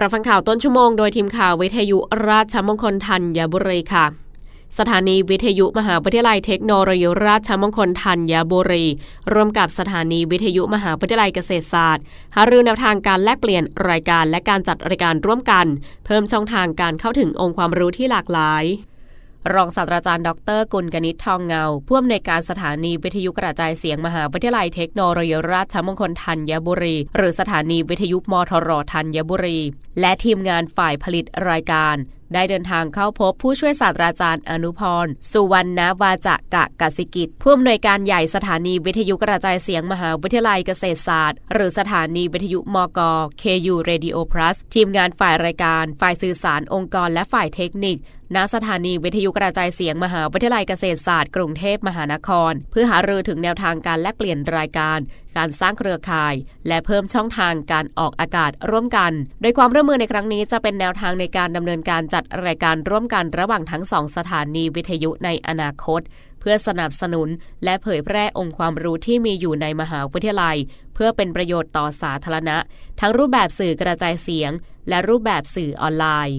รับฟังข่าวต้นชั่วโมงโดยทีมข่าววิทยุราชมงคลธัญบุรีค่ะสถานีวิทยุมหาวิทยาลัยเทคโนโลยีราชมงคลธัญบุรี ร่วมกับสถานีวิทยุมหาวิทยาลัยเกษตรศาสตร์ หารือแนวทางการแลกเปลี่ยนรายการและการจัดรายการร่วมกัน เพิ่มช่องทางการเข้าถึงองค์ความรู้ที่หลากหลาย รองศาสตราจารย์ ดรกุลกนิษฐ์ทองเงา ผู้อำนวยการสถานีวิทยุกระจายเสียงมหาวิทยาลัยเทคโนโลยีราชมงคลธัญบุรี หรือสถานีวิทยุมทรธัญบุรี และทีมงานฝ่ายผลิตรายการ ได้เดินทางเข้าพบผู้ช่วยศาสตราจารย์อนุพร สุวรรณวาจะกะกสิกิจผู้อำนวยการใหญ่สถานีวิทยุกระจายเสียงมหาวิทยาลัยเกษตรศาสตร์ หรือสถานีวิทยุมก KU Radio Plus ทีมงานฝ่ายรายการ ฝ่ายสื่อสารองค์กรและฝ่ายเทคนิค ณสถานีวิทยุกระจายเสียงมหาวิทยาลัยเกษตรศาสตร์กรุงเทพมหานคร เพื่อหารือถึงแนวทางการแลกเปลี่ยนรายการ การสร้างเครือข่าย และเพิ่มช่องทางการออกอากาศร่วมกัน โดยความร่วมมือในครั้งนี้จะเป็นแนวทางในการดำเนินการจัดรายการร่วมกันระหว่างทั้งสองสถานีวิทยุในอนาคต เพื่อสนับสนุน และเผยแพร่องค์ความรู้ที่มีอยู่ในมหาวิทยาลัย เพื่อเป็นประโยชน์ต่อสาธารณะ ทั้งรูปแบบสื่อกระจายเสียง และรูปแบบสื่อออนไลน์